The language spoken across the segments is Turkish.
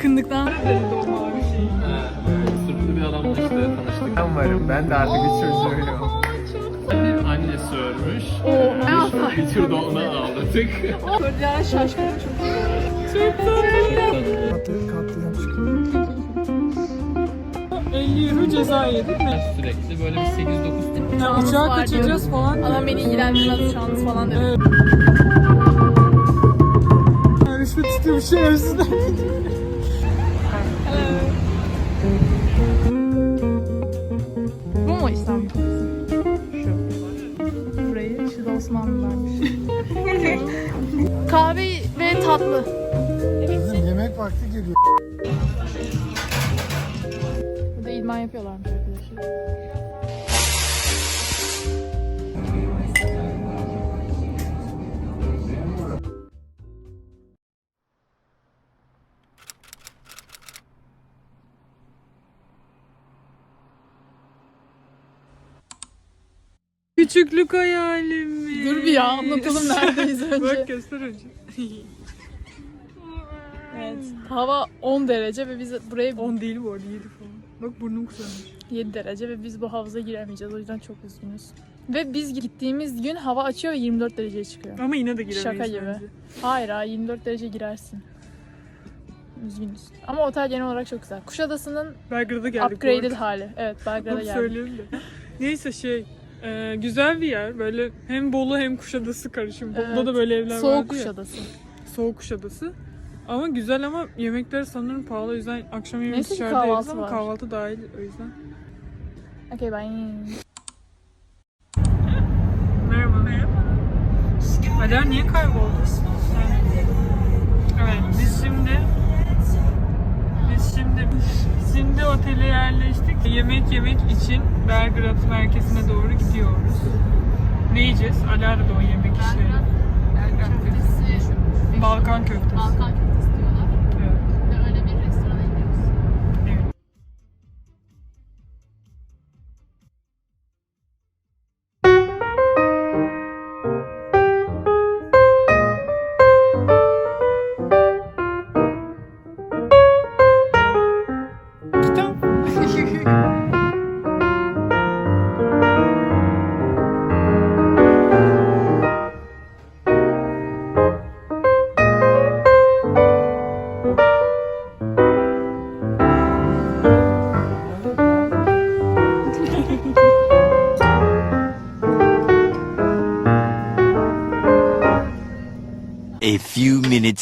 yakınlıktan. Sırtlı bir adamla işte tanıştık. Ben varım. Ben de artık bir çocuğuyum. Annesi ölmüş. Oo, Bir tür de ona ağladık. Çocuğa şaşkın çok. Katı katliam çıkıyor. 50 euro ceza yedik mi? Sürekli böyle bir 8-9 Ya uçağa var kaçıracağız falan. Adam beni ilgilendirmez uçağınız falan dedi. Evet. Rüşvet istiyor şerefsizler. Tatlı. Kızım yemek vakti geliyor. Burada idman yapıyorlarmış arkadaşlar. Küçüklük hayalimi. Dur bir ya anlatalım neredeyiz önce. Bak göster önce. Evet. Hava 10 derece ve biz buraya 10 değil bu arada 7 falan. Bak burnum kızarmış. 7 derece ve biz bu havuza giremeyeceğiz. O yüzden çok üzgünüz. Ve biz gittiğimiz gün hava açıyor ve 24 dereceye çıkıyor. Ama yine de giremeyiz Şaka gibi. bence. Hayır ha 24 derece girersin. Üzgünüz. Ama otel genel olarak çok güzel. Kuşadası'nın Belgrad'a geldik upgraded hali. Evet Belgrad'a geldik. söyleyelim de. Neyse şey e, güzel bir yer. Böyle hem Bolu hem Kuşadası karışımı. Bolu'da Evet. da böyle evler Soğuk vardı ya. Kuşadası. Soğuk Kuşadası. Ama güzel ama yemekler sanırım pahalı. O yüzden akşam yemeği Neyse ki dışarıda yeriz kahvaltı ama var. kahvaltı dahil o yüzden. Okey bye. Merhaba. Merhaba. Hala niye kayboldun? Evet biz şimdi biz şimdi şimdi otele yerleştik. Yemek yemek için Belgrad merkezine doğru gidiyoruz. Ne yiyeceğiz? Alara'da o yemek işleri. Balkan köftesi. Balkan köftesi diyorlar.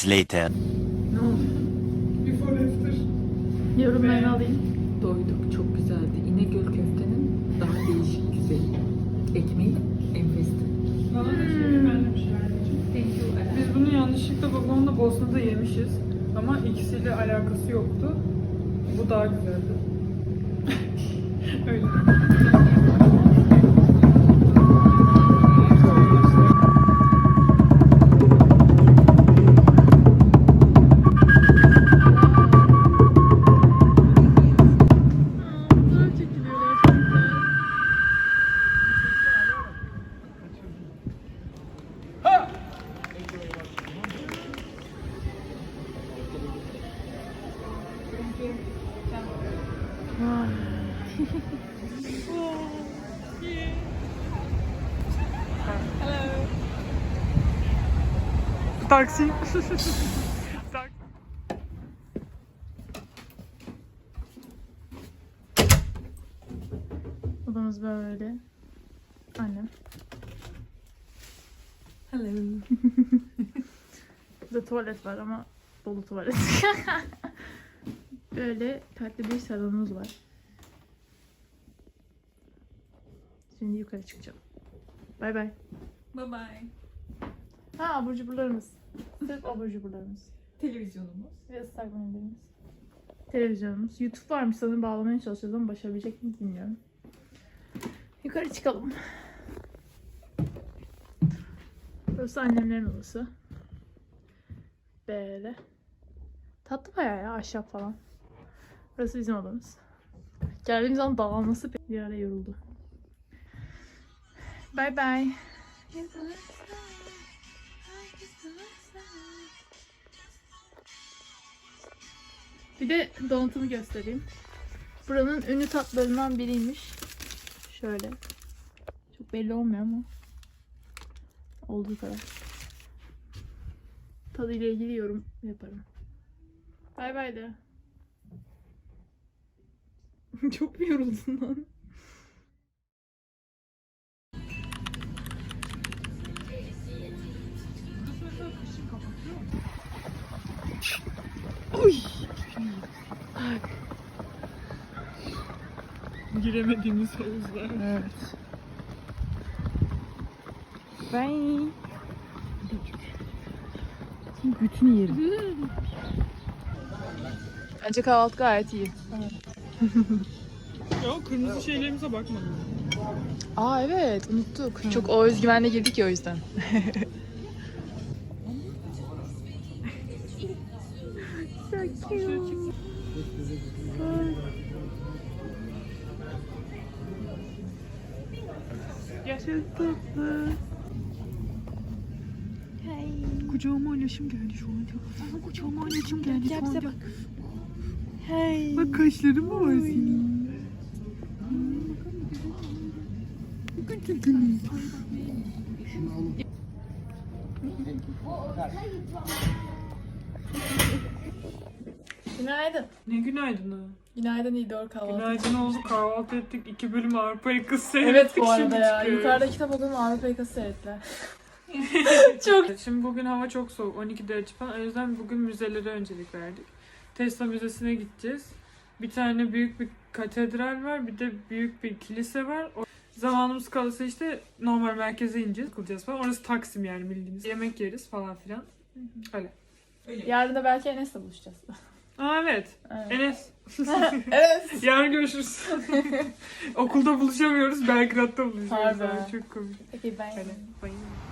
Few minutes later. Yorumlarını alayım. Doyduk, çok güzeldi. İnegöl köftenin daha değişik güzeli. Ekmeği enfesti. Biz bunu yanlışlıkla babamla Bosna'da yemişiz. Ama ikisiyle alakası yoktu. Bu daha güzeldi. Taksi. Tak- Odamız böyle. Annem. Hello. Burada tuvalet var ama dolu tuvalet. böyle tatlı bir salonumuz var. Şimdi yukarı çıkacağım. Bay bay. Bye bye. Ha abur cuburlarımız. Sırf abur cuburlarımız. Televizyonumuz. Ve ıslak mendilimiz. Televizyonumuz. YouTube varmış sanırım bağlamaya çalışacağız ama başarabilecek miyiz bilmiyorum. Yukarı çıkalım. Burası annemlerin odası. Böyle. Tatlı bayağı ya ahşap falan. Burası bizim odamız. Geldiğimiz zaman dağılması bir ara yoruldu. Bye bye. Bir de donatımı göstereyim. Buranın ünlü tatlarından biriymiş. Şöyle. Çok belli olmuyor ama. Olduğu kadar. Tadıyla ilgili yorum yaparım. Bay bay de. Çok mu yoruldun lan? Giremediğimiz havuzlar. Evet. Ben bütün yerim. Bence kahvaltı gayet iyi. Ya o kırmızı şeylerimize bakmadım. Aa evet unuttuk. Çok o özgüvenle girdik ya o yüzden. Bak kaşları mı var senin? Günaydın. Ne günaydın ha. Günaydın iyi doğru kahvaltı. Günaydın oldu kahvaltı ettik. iki bölüm Avrupa yakası seyrettik. Evet bu arada şimdi ya. çıkıyoruz. Yukarıda kitap okudum Avrupa yakası seyrettiler. çok Şimdi bugün hava çok soğuk. 12 derece falan. O yüzden bugün müzelere öncelik verdik. Tesla Müzesi'ne gideceğiz. Bir tane büyük bir katedral var. Bir de büyük bir kilise var. O zamanımız kalırsa işte normal merkeze ineceğiz. Kılacağız falan. Orası Taksim yani bildiğiniz. Yemek yeriz falan filan. Öyle. Yarın da belki Enes'le buluşacağız. Aa evet. Evet. Enes. evet. Yarın görüşürüz. Okulda buluşamıyoruz. Belgrad'da buluşuyoruz. Harbi. Çok komik. Peki ben Öyle. Bayılıyorum.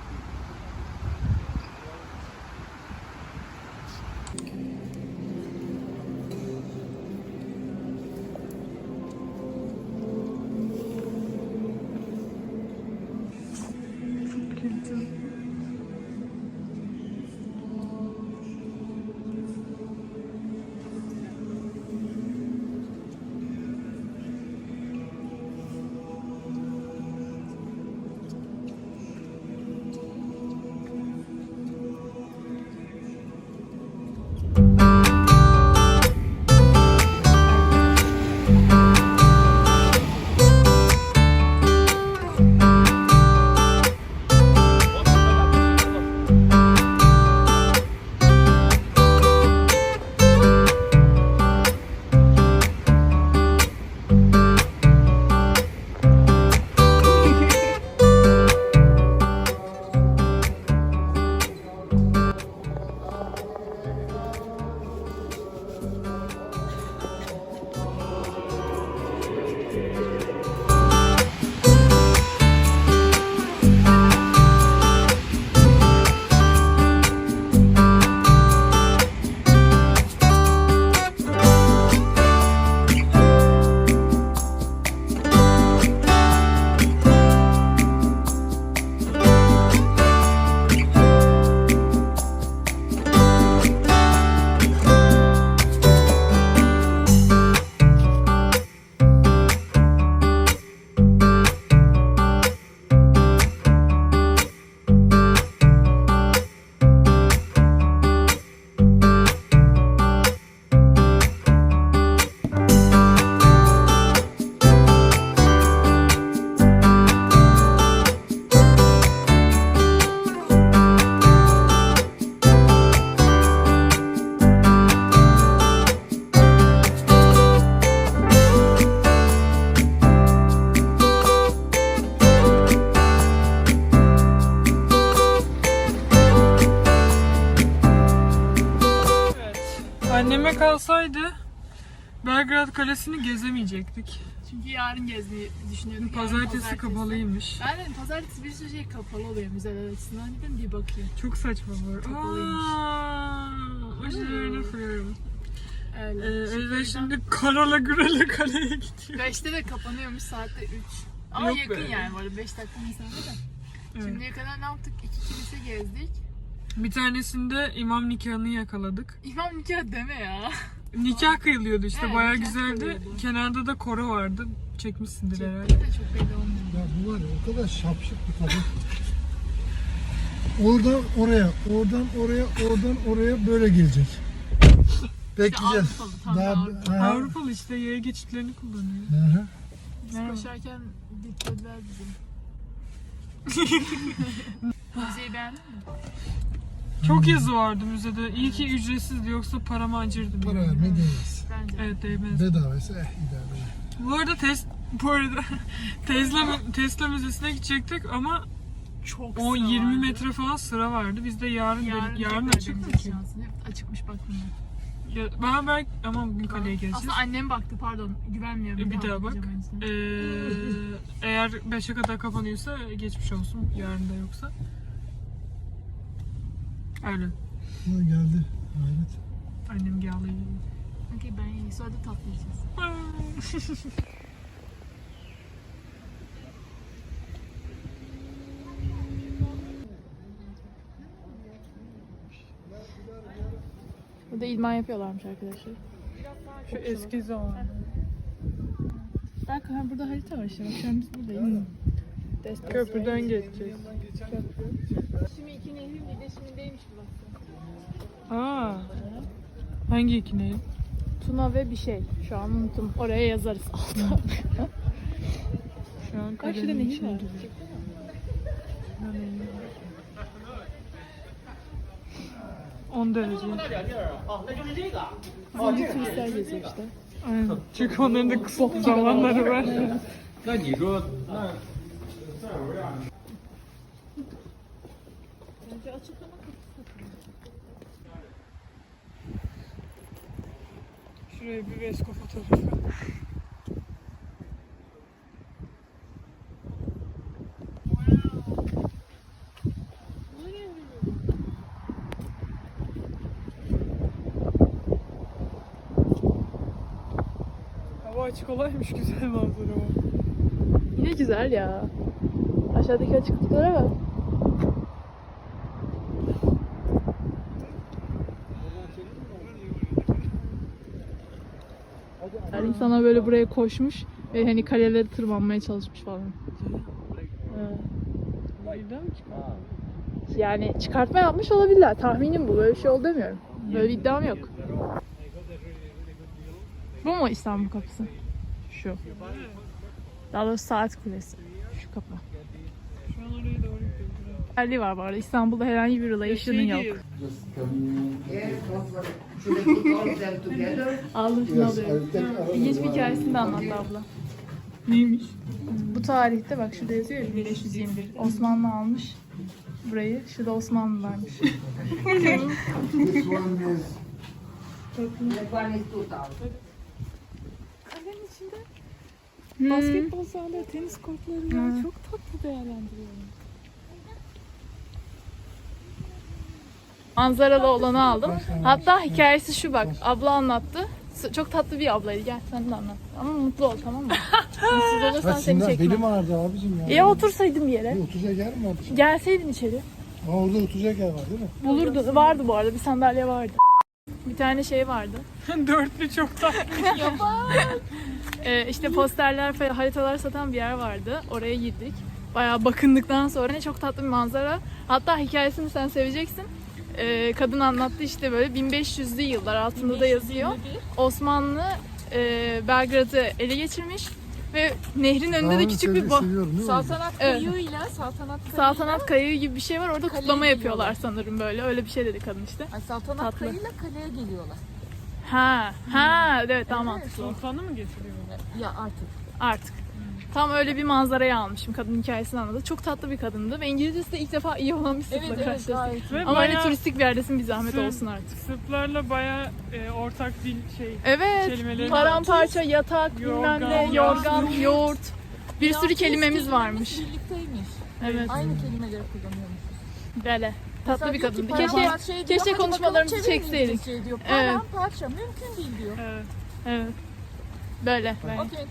Kalesi'ni gezemeyecektik. Çünkü yarın gezmeyi düşünüyordum. Yarın Pazartesi kapalıymış. De pazartesi bir sürü şey kapalı oluyor müzeler açısından. Dedim bir bakayım. Çok saçma bu arada. Kapalıymış. Şeyleri fırlıyorum. Öyle. Ee, Özde şimdi Karala Gürele Kale'ye gidiyor. Beşte de kapanıyormuş saatte 3. Ama Yok yakın be. yani arada 5 dakika mesafede. Evet. Şimdiye kadar ne yaptık? İki kilise gezdik. Bir tanesinde imam nikahını yakaladık. İmam nikah deme ya. Nikah kıyılıyordu işte. Evet, Bayağı nikah güzeldi. kıyılıyordu. Kenarda da koro vardı. Çekmişsindir herhalde. de çok belli olmuyor. Ya bu var ya o kadar şapşık bir kadın. Oradan oraya, oradan oraya, oradan oraya böyle gelecek. Bekleyeceğiz. Avrupalı, tam Daha, Avrupalı. Ha, Avrupalı işte yaya geçitlerini kullanıyor. hı hı. Biz koşarken diklediler bizi. Müzeyi beğendin mi? Çok yazı vardı müzede. İyi ki ücretsizdi yoksa paramı acırdım. Para yani. vermeye değmez. Bence. Evet değmez. Bedavaysa eh idare eder. Bu arada tes bu arada Tesla Tesla müzesine gidecektik ama Çok 10 sıra 20 vardı. metre falan sıra vardı. Biz de yarın yarın, Yarın, açık mı ki? Açıkmış bakmıyor. Ya, ben belki ama bugün kaleye geleceğiz. Aslında annem baktı pardon güvenmiyorum. E, bir daha bak. bakacağım. Ee, eğer 5'e kadar kapanıyorsa geçmiş olsun. Yarın da yoksa. Öyle. Ha geldi. Hayret. Annem geldi. Okey ben iyi. Sonra da tatlı yiyeceğiz. Burada ilman yapıyorlarmış arkadaşlar. Şu eski zaman. Bak ha, burada harita var işte. Bak şu an biz buradayız. Köprüden geçeceğiz. Şimdi iki nehrin birleşimindeymiş burası. Aa. Hangi iki neydi? Tuna ve bir şey. Şu an unuttum. Oraya yazarız altta. Şu an kalenin nehir var. On derece. Zenci turistler geziyor işte. Aynen. Çünkü onların da kısa zamanları var. Şuraya bir Vesko fotoğrafı. Açık olaymış güzel manzara var. Yine güzel ya. Aşağıdaki açıklıklara bak. Yani insanlar böyle buraya koşmuş ve hani kaleleri tırmanmaya çalışmış falan. Evet. Mi çıkar? Yani çıkartma yapmış olabilirler. Tahminim bu. Böyle bir şey oldu demiyorum. Böyle bir iddiam yok. Bu mu İstanbul kapısı? Şu. Daha doğrusu saat kulesi. Şu kapı. Şu an oraya doğru gidiyoruz. Özelliği var bu arada. İstanbul'da herhangi bir relation'ın Şey yok. değil. Should I put all of them together? Aldım şunu Yes, alıyorum. I'll take another İlginç bir one. hikayesini de anlattı abla. Neymiş? Bu tarihte bak şurada yazıyor ya 1521. Osmanlı almış burayı. Şurada Osmanlı varmış. This one is That one is two thousand. Kalenin içinde basketbol sahaları, tenis kortları ya. Çok tatlı değerlendiriyorum. Manzaralı olanı aldım. Hatta hikayesi şu bak. Abla anlattı. Çok tatlı bir ablaydı. Gel sen de anlat. Ama mutlu ol tamam mı? Mutsuz olursan Ha, seni şimdi çekmem. belim ağrıdı abicim ya. Ya otursaydım bir yere. Bir oturacak yer mi var? Gelseydin içeri. Ama orada oturacak yer var değil mi? Bulurdu. Vardı bu arada. Bir sandalye vardı. Bir tane şey vardı. Dörtlü çok tatlı. Ee, işte posterler haritalar satan bir yer vardı. Oraya girdik. Bayağı bakındıktan sonra ne çok tatlı bir manzara. Hatta hikayesini sen seveceksin. Ee, kadın anlattı işte böyle 1500'lü yıllar altında da yazıyor. Osmanlı e, Belgrad'ı ele geçirmiş ve nehrin önünde de Daha küçük önce bir ba-? Saltanat Evet. kayığıyla saltanat kayığıyla saltanat kayığı gibi bir şey var. Orada Kaleye kutlama yapıyorlar sanırım böyle. Öyle bir şey dedi kadın işte. Ay, saltanat Tatlı. kayığıyla kaleye geliyorlar. Ha, ha evet tamam mantıklı. Sultanı mı getiriyorlar? Ya artık. Artık. Tam öyle bir manzarayı almışım. Kadın hikayesini anlattı. Çok tatlı bir kadındı ve İngilizcesi de ilk defa iyi olan bir Sırp'la Evet evet. Ve Ama bayağı hani turistik bir yerdesin bir zahmet Sırp- olsun artık. Sırplarla baya ortak dil şey. Evet. Kelimeleri Paramparça, yatak, bilmem ne, Yorgan, yorgan, yoğurt. Bir sürü kelimemiz varmış. Birlikteymiş. Evet. Aynı kelimeleri kullanıyormuş. Böyle. Tatlı bir Mesela kadındı. diyor ki, Keşke paramparça diyor, keşke konuşmalarımızı çekseydik. İngilizce'ye diyor. Evet. Paramparça mümkün değil diyor. Evet. Evet. Böyle. Okey.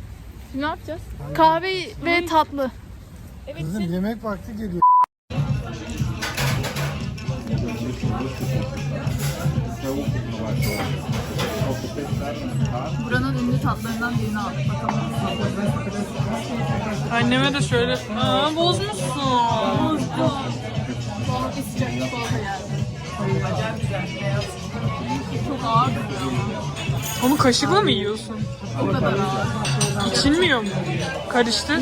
Ne yapacağız? Kahve ve tatlı. Kızım yemek vakti geliyor. Buranın ünlü tatlarından birini aldık. Bakalım. Anneme de şöyle... Aa bozmuşsun. Sonra bir sıcak çikolata geldi. Acayip güzel. Beyaz. Çok ağır duruyor ama. Onu kaşıkla mı yiyorsun? O kadar ağır. İçilmiyor mu? Karıştır.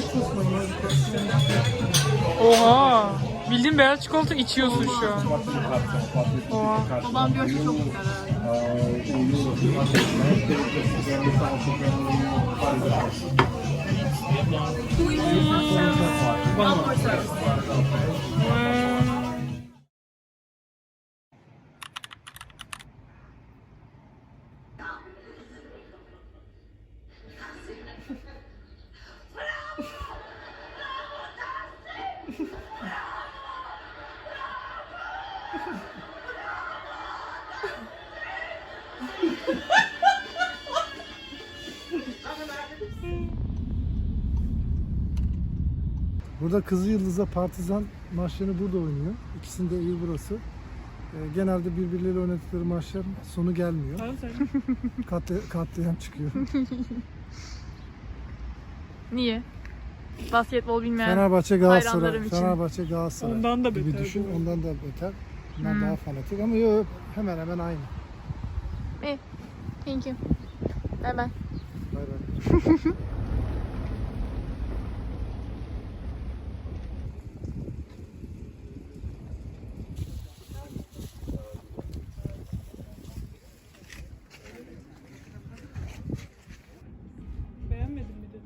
Oha. Bildiğin beyaz çikolata içiyorsun şu an. Oha. Babam diyor ki çok güzel. Burada Kızıl Yıldız'la Partizan maçlarını burada oynuyor. İkisinin de evi burası. Ee, genelde birbirleriyle oynadıkları maçlar sonu gelmiyor. Katli, katliam çıkıyor. Niye? Basketbol bilmeyen. Fenerbahçe Galatasaray. hayranlarım için. Fenerbahçe Galatasaray. Ondan da gibi beter düşün. bu. Ondan da beter. Bunlar Hmm. daha fanatik ama yok hemen hemen aynı. Thank you. Bye bye. Bay bay. Beğenmedim bir de.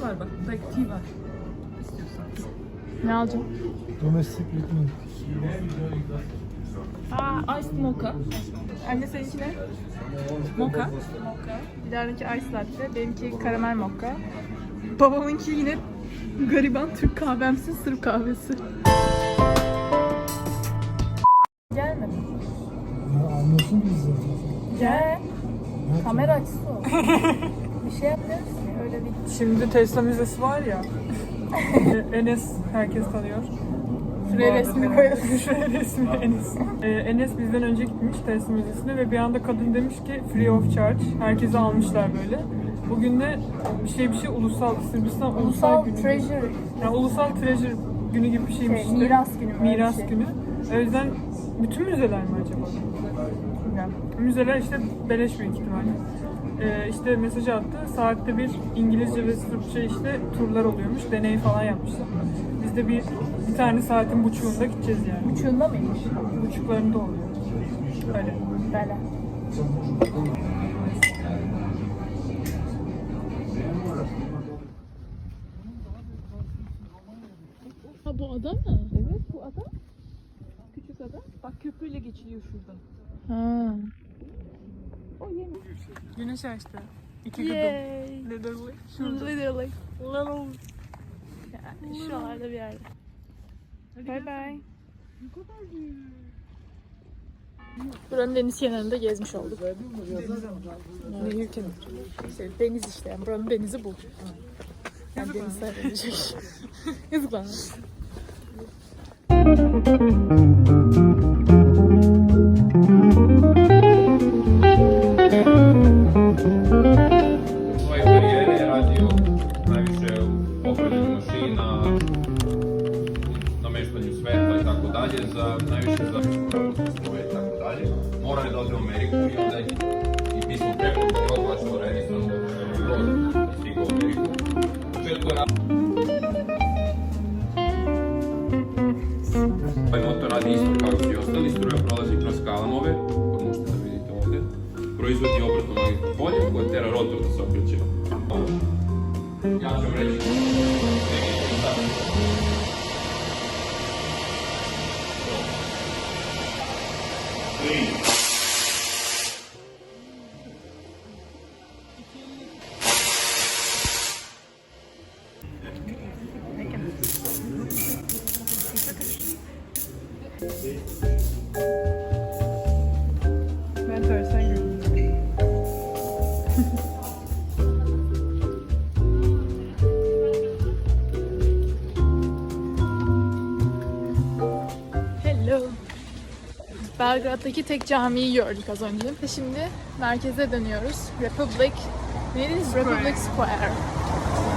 Da var bak. Black tea var. İstiyorsan. Ne alacağım? Domestik ritmi. Aa, iced mocha. Anne seninki ne? Mocha. Dilara'nınki ice latte, benimki karamel mocha. Babamınki yine gariban Türk kahvemsi Sırp kahvesi. Gelmedi. Ya anlıyorsun biz zaten. Gel. Kamera açısı o. bir şey yapmıyoruz ki. Şimdi Tesla müzesi var ya. e, Enes herkes tanıyor. Şuraya resmini koyalım. Şuraya resmi Enes. Ee, Enes bizden önce gitmiş Tesla müzesine ve bir anda kadın demiş ki free of charge. Herkese almışlar böyle. Bugün de bir şey bir şey ulusal Sırbistan ulusal, Ulusal günü. Treasure Yani ulusal treasure günü gibi bir şeymiş şey, işte. miras günü Miras şey. günü. O yüzden bütün müzeler mi acaba? Bilmiyorum. Müzeler işte beleş büyük ihtimalle. Ee, işte mesaj attı. Saatte bir İngilizce ve Sırpça işte turlar oluyormuş. Deney falan yapmışlar. Biz de bir bir tane saatin buçuğunda gideceğiz yani. Uçuğunda mıymış? Buçuklarında oluyor. Öyle. Böyle. Ha bu ada mı? Evet bu ada. Küçük ada. Bak köprüyle geçiliyor şuradan. Ha. Açtı. İki gıdım. Yay. Literally. Şurada. Literally. Little. Yani şuralarda bir yerde. Bye bye. Buranın deniz kenarında gezmiş olduk. Nehir kenarı. İşte deniz işte. Yani buranın denizi bu. Yani deniz seyredecek. Yazıklar. svoje Belgrad'daki tek camiyi gördük az önce. Şimdi merkeze dönüyoruz. Republic, neydi? Republic Square.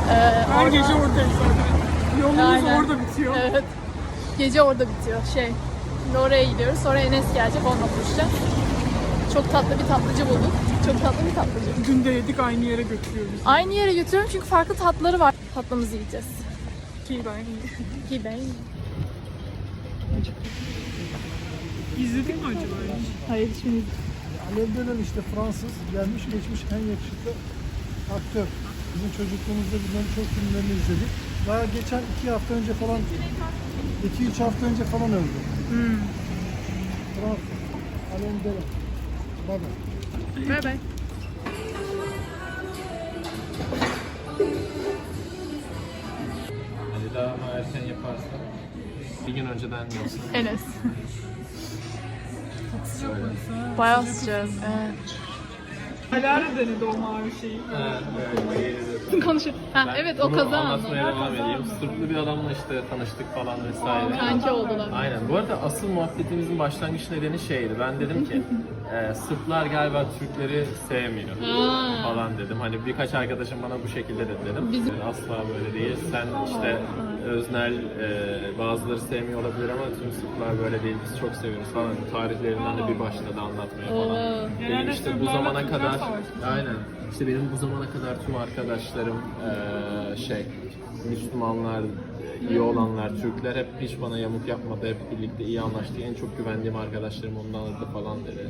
Ee, Her oradan- gece oradayız zaten. Yolumuz Aynen. orada bitiyor. Evet. Gece orada bitiyor şey. Şimdi oraya gidiyoruz. Sonra Enes gelecek onunla buluşacağız. Çok tatlı bir tatlıcı bulduk. Çok tatlı bir tatlıcı. Dün de yedik aynı yere götürüyoruz. Aynı yere götürüyorum çünkü farklı tatlıları var. Tatlımızı yiyeceğiz. Ki ben Ki ben İzledik mi acaba? hiç? Hayır şimdi Alev Dönen işte Fransız gelmiş geçmiş en yakışıklı aktör. Bizim çocukluğumuzda bunların çok filmlerini izledik. Daha geçen iki hafta önce falan, iki üç hafta önce falan öldü. Fransız. Alev Dönen. Baba. Bay bay. Hadi daha ama erken yaparsan bir gün önceden yapsın. Enes. Bayağı sıcak. Evet. Alara denedi o mavi şeyi. Evet, evet. Konuşuyor. Ha, Ben evet o bunu kaza anlatmaya anlamı. devam edeyim. Sırplı bir adamla işte tanıştık falan vesaire. Kanki oldular. Aynen. Bu arada asıl muhabbetimizin başlangıç nedeni şeydi. Ben dedim ki e, Sırplar galiba Türkleri sevmiyor falan dedim. Hani birkaç arkadaşım bana bu şekilde dedi dedim. Bizim- E, Asla böyle değil. Sen işte öznel e, bazıları sevmiyor olabilir ama tüm Sırplar böyle değil. Biz çok seviyoruz falan. Tarihlerinden de bir başladı anlatmaya falan. Oo. Benim Genelde işte bu Sırplarla zamana Türkler kadar aynen işte benim bu zamana kadar tüm arkadaşlarım eee, şey Müslümanlar iyi olanlar Türkler hep hiç bana yamuk yapmadı hep birlikte iyi anlaştık en çok güvendiğim arkadaşlarım ondandı falan dedi.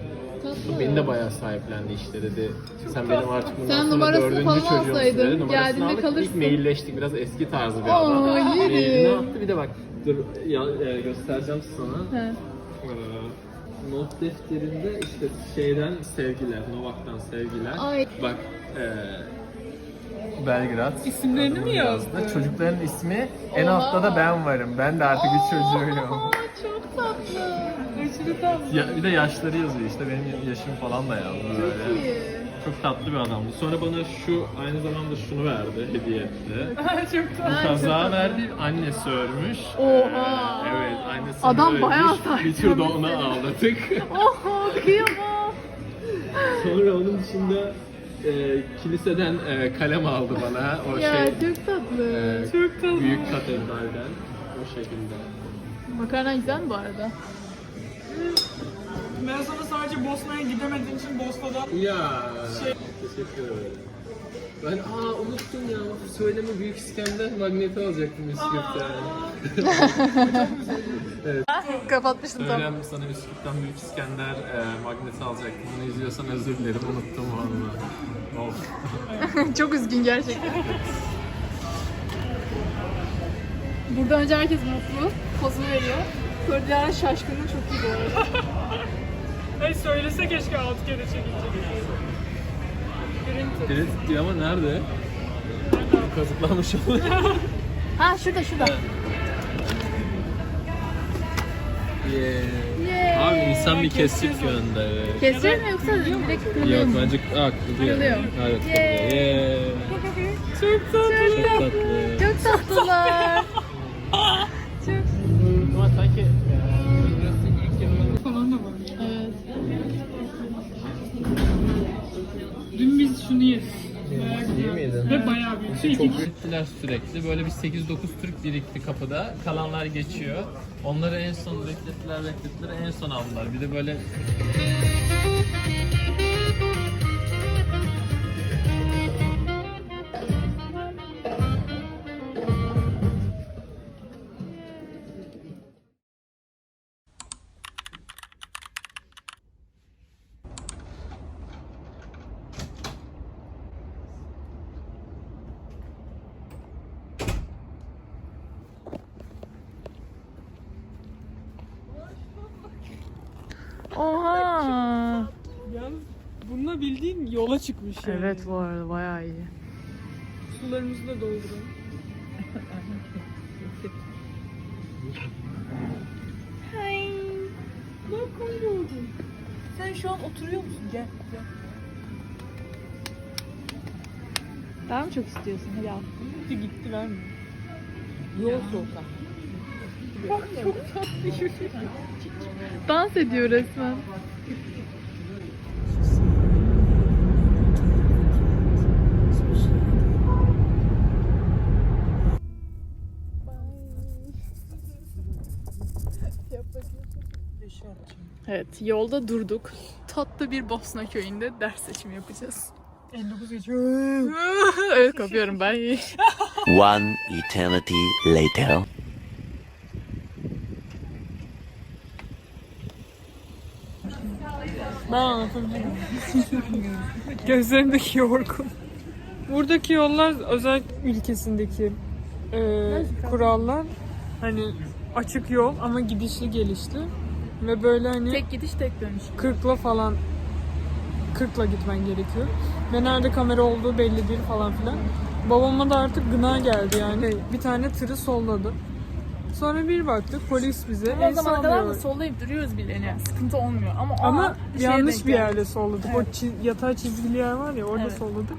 Beni de bayağı sahiplendi işte dedi. Sen benim artık bundan Sen sonra numarasını dördüncü falan çocuğumsun alsaydın, dedi. Numarasını geldiğinde aldık. kalırsın. İlk mailleştik biraz eski tarzı bir adam. Oo, yürü. Ee, ne yaptı bir de bak dur ya, e, göstereceğim sana. He. Ee, not defterinde işte şeyden sevgiler, Novak'tan sevgiler. Ay. Bak ee, Belgrad. İsimlerini mi adını yazdı? Çocukların ismi en Oha. altta da ben varım. Ben de artık bir çocuğuyum. Çok tatlı. Aşırı tatlı. Ya, bir de yaşları yazıyor işte benim yaşım falan da yazdı böyle. İyi. Çok tatlı bir adamdı. Sonra bana şu aynı zamanda şunu verdi, hediye etti. Çok tatlı. Bu kazağı verdi, annesi örmüş. Oha. Ee, evet, annesi Adam ölmüş. bayağı Bir da ona ağladık. Oho kıyamam. Sonra onun dışında e, kiliseden e, kalem aldı bana. O Ya şey, çok tatlı. e, Çok tatlı. büyük katedralden. O şekilde. Makarna güzel mi bu arada? Ben sana sadece Bosna'ya gidemediğin için Bosna'dan Ya, Şey- teşekkür ederim. Ben aa unuttum ya. Söyleme Büyük İskender magneti alacaktım Üsküp'ten. Kapatmıştım tam. Öğlen sana Üsküp'ten Büyük İskender e, magneti alacaktım. Bunu izliyorsan özür dilerim. Unuttum valla. Of. çok üzgün gerçekten. Burada önce herkes mutlu. Pozunu veriyor. Sonra Dilara şaşkınlığı çok iyi bu arada. Ay söylese keşke alt kere çekilecek. Printed. Diyor ama nerede? Kazıklanmış oluyor. Ha şurada şurada. yeah. Abi insan bir kesip gönderir. Kesecek mi yoksa direkt kırılıyor Yok mu? bence aa kırılıyor. Kırılıyor. Evet Yeah. kırılıyor. Yeah. Çok tatlı. Çok tatlı. Çok tatlılar. çok. Ama sanki Dün biz şunu yedik. iyi miydin? Ve bayağı büyük. Şey, Çok gittiler sürekli. Böyle bir 8-9 Türk birikti kapıda. Kalanlar geçiyor. Onları en son beklettiler beklettiler. En son aldılar. Bir de böyle yola çıkmış yani. Evet bu arada bayağı iyi. Sularımızı da dolduralım. Bak kayboldum. Sen şu an oturuyor musun? Gel. gel. Daha mı çok istiyorsun? Hadi al. Gitti gitti verme. Yol soğuk. Dans ediyor resmen. Evet, yolda durduk. Tatlı bir Bosna köyünde ders seçimi yapacağız. 59 geçiyor. evet, kapıyorum ben. One eternity later. Ben anlatabilirim. Gözlerindeki yorgun. Buradaki yollar özellikle ülkesindeki e, kurallar hani açık yol ama gidişli gelişli ve böyle hani tek gidiş tek dönüş. 40'la falan 40'la gitmen gerekiyor. Ve nerede kamera olduğu belli değil falan filan. Babama da artık gına geldi yani. Bir tane tırı solladı. Sonra bir baktık polis bize O el zamana kadar da sallıyor. sollayıp duruyoruz birilerine yani. Sıkıntı olmuyor. Ama, o Ama an şeye yanlış denk bir geldik. yerde solladık. O çiz- yatay çizgili yer var ya orada Evet. solladık.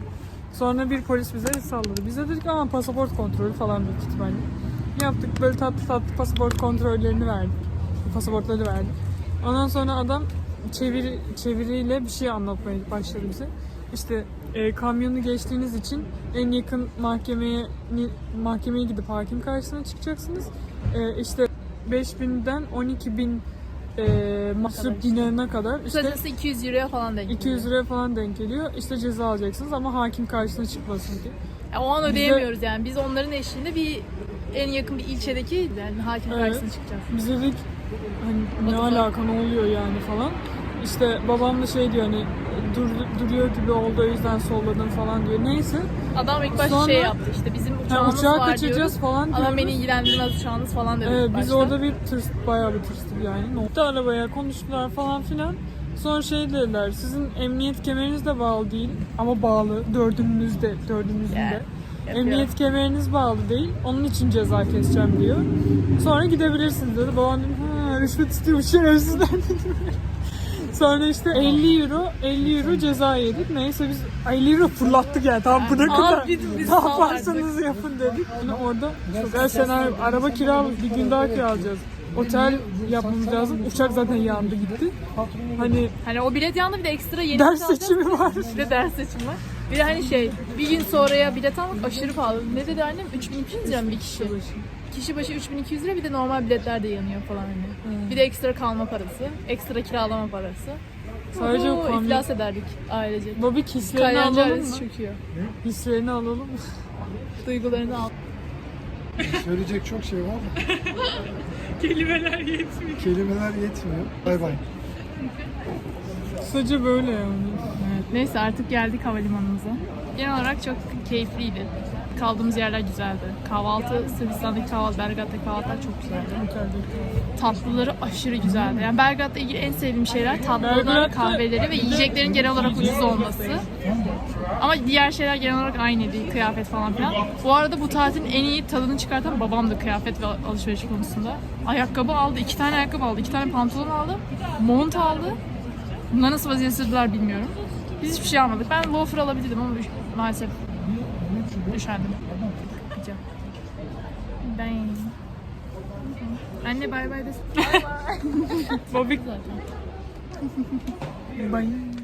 Sonra bir polis bize el salladı. Biz de dedik ama pasaport kontrolü falan büyük ihtimalle. Yaptık böyle tatlı tatlı pasaport kontrollerini verdik. Pasaportları verdik. Ondan sonra adam çeviri, çeviriyle bir şey anlatmaya başladı bize. İşte e, kamyonu geçtiğiniz için en yakın mahkemeye mahkemeye gidip hakim karşısına çıkacaksınız. E, işte 5000'den 12000 e, masraf dinarına kadar işte Kısacası 200 euroya falan denk 200 liraya falan denk geliyor. İşte ceza alacaksınız ama hakim karşısına çıkmasın diye. Yani o an Bize- ödeyemiyoruz yani. Biz onların eşliğinde bir en yakın bir ilçedeki yani hakim Evet. karşısına çıkacağız. Biz dedik hani ne alaka ne oluyor yani falan. İşte babam da şey diyor hani dur, duruyor gibi oldu o yüzden solladım falan diyor. Neyse. Adam ilk başta Sonra- şey yaptı işte bizim uçağımız uçağı var kaçıracağız diyoruz. falan diyoruz. Adam beni ilgilendirmez uçağınız falan dedi Evet, biz başta. orada bir tırs, bayağı bir tırstık yani. Nokta arabaya konuştular falan filan. Sonra şey dediler, sizin emniyet kemeriniz de bağlı değil ama bağlı. Dördünüz de, dördünüzün Yani, de. yapıyor. Emniyet kemeriniz bağlı değil. Onun için ceza keseceğim diyor. Sonra gidebilirsiniz dedi. Babam dedi, rüşvet istiyormuş şerefsizler dedi. Sonra işte 50 euro, 50 euro ceza yedik. Neyse biz 50 euro fırlattık yani. Da biz- biz ne yaparsanız yapın dedik. Yani orada çok sen araba kiralık bir gün daha kiralayacağız. Otel yapmamız lazım. Uçak zaten yandı gitti. Hani Hani o bilet yandı bir de ekstra yeni ders alacağız. seçimi var. Bir de ders seçimi var. Bir de hani şey bir gün sonraya bilet almak aşırı pahalı. Ne dedi annem? 3200 lira bir kişi? Kişi başı 3200 lira bir de normal biletler de yanıyor falan hani. Bir de ekstra kalma parası, ekstra kiralama parası. Sadece o Oo, kamyon. iflas ederdik ailece. Bobby hislerini Kaynancı alalım ailesi mı? çöküyor. Hislerini alalım mı? Duygularını al. Söyleyecek çok şey var da Kelimeler yetmiyor. kelimeler yetmiyor. Bay bay. Kısaca böyle yani. Evet, neyse artık geldik havalimanımıza. Genel olarak çok keyifliydi. Kaldığımız yerler güzeldi. Kahvaltı, Sırbistan'daki kahvaltı, Belgrad'daki kahvaltılar çok güzeldi. Tatlıları aşırı güzeldi. Yani Belgrad'la ilgili en sevdiğim şeyler tatlıları, Belgrad'da- kahveleri ve yiyeceklerin genel olarak ucuz olması. Ama diğer şeyler genel olarak aynıydı. Kıyafet falan filan. Bu arada bu tatilin en iyi tadını çıkartan babamdı kıyafet ve alışveriş konusunda. Ayakkabı aldı. iki tane ayakkabı aldı. iki tane pantolon aldı. Mont aldı. Bunları nasıl vaziyetsizdiler bilmiyorum. Biz hiçbir şey almadık. Ben loafer alabilirdim ama maalesef düşerdim. Bakacağım. Ben... Anne bay bay desin. Bobby Zaten. Bye.